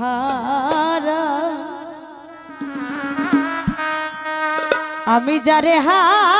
হারা আমি যারে হারাই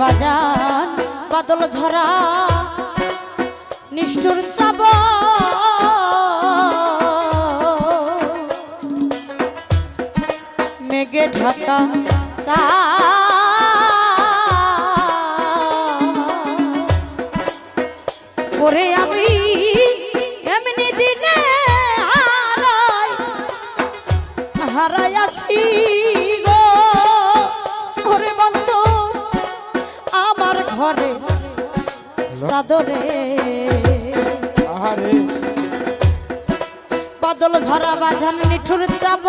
বাজান বাদল ধরা নিষ্ঠুর চাব মেঘে ঢাকা করে আমি এমনি দিনে হারাই হারাই আসি সাদরে আহারে। বদল ধরা বাঁধান নিঠুর যাব।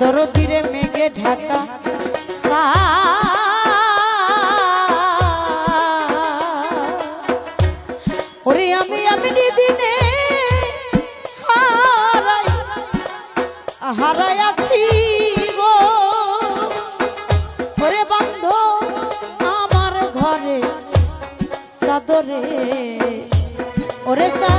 দরদিরে মেঘে ঢাকা ওরে আমি আমি দিনে হারাই হারাই চাদরে। ওরে সা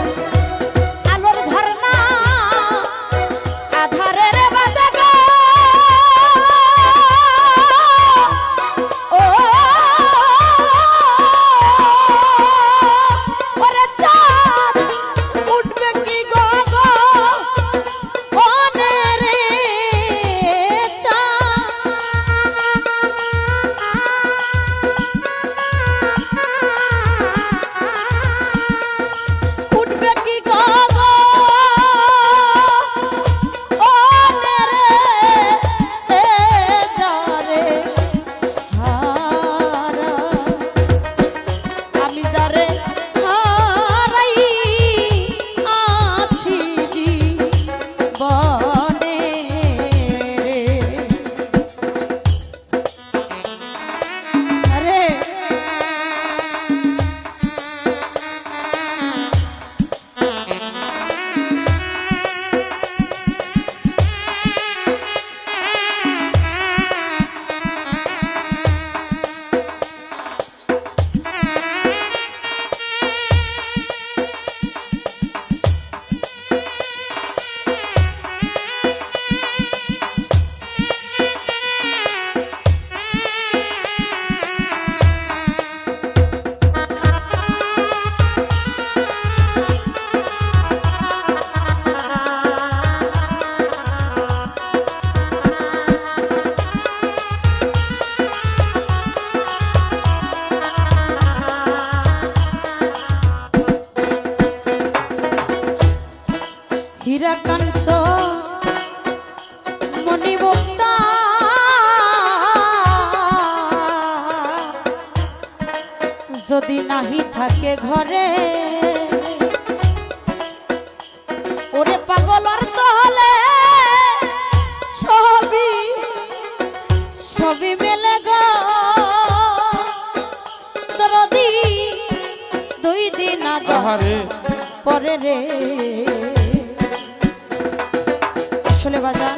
যদি নাহি থাকে ঘরে ওরে পাগলার তহলে ছবি ছবি মেলে গো। দরদি দুই দিন আহারে। পরে রে। আসলে বাজান